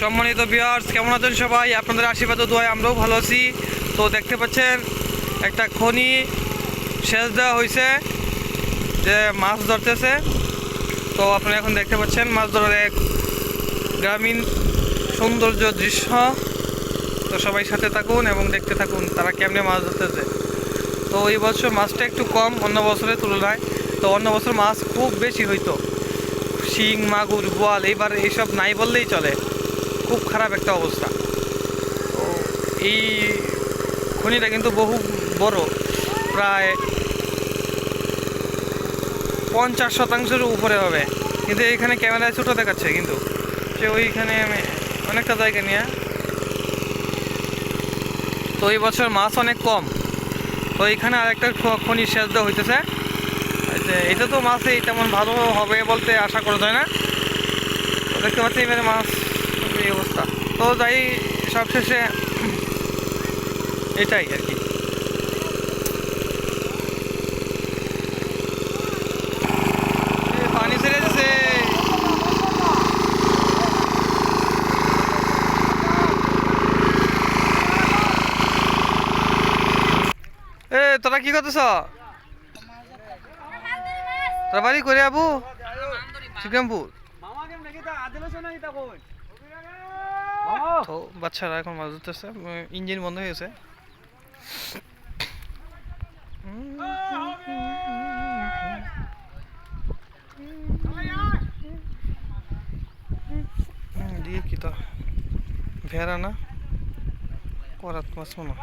সম্মানিত বিয়ার্স কেমন আছেন সবাই? আপনাদের আশীর্বাদ দোয়ায় আমরাও ভালো আছি। তো দেখতে পাচ্ছেন, একটা খনি সেচ দেওয়া হয়েছে যে মাছ ধরতেছে। তো আপনারা এখন দেখতে পাচ্ছেন, মাছ ধরার এক গ্রামীণ সৌন্দর্য দৃশ্য। তো সবাই সাথে থাকুন এবং দেখতে থাকুন, তারা কেমনে মাছ ধরতেছে। তো এই বছর মাছটা একটু কম, অন্য বছরের তুলনায়। তো অন্য বছর মাছ খুব বেশি হইতো। শিং, মাগুর, বোয়াল, এইবার এইসব নাই বললেই চলে। খুব খারাপ একটা অবস্থা। তো এই খনিটা কিন্তু বহু বড়। প্রায় পঞ্চাশ শতাংশের উপরে হবে। কিন্তু এইখানে ক্যামেরায় ছোটো দেখাচ্ছে কিন্তু। সে ওইখানে অনেকটা জায়গা নিয়ে। তো এই বছর মাছ অনেক কম। তো এইখানে আরেকটা খনি সেচ দেওয়া হইতেছে। এটা তো মাছ তেমন ভালো হবে বলতে আশা করা যায় না। দেখতে পাচ্ছি এবারে মাছ এই অবস্থা। তো যাই সবশেষে এটাই আর কি। পানি ছেড়ে দিছে। এ, তোরা কি করতেছ? তোরা বাড়ি করে আবু? শ্রীরামপুর তো বাচ্চারা এখন মাছ ধরতেছে। ইঞ্জিন বন্ধ হয়ে গেছে। দিয়ে কি তা? ভেড়া না? করাত মাছ মনে।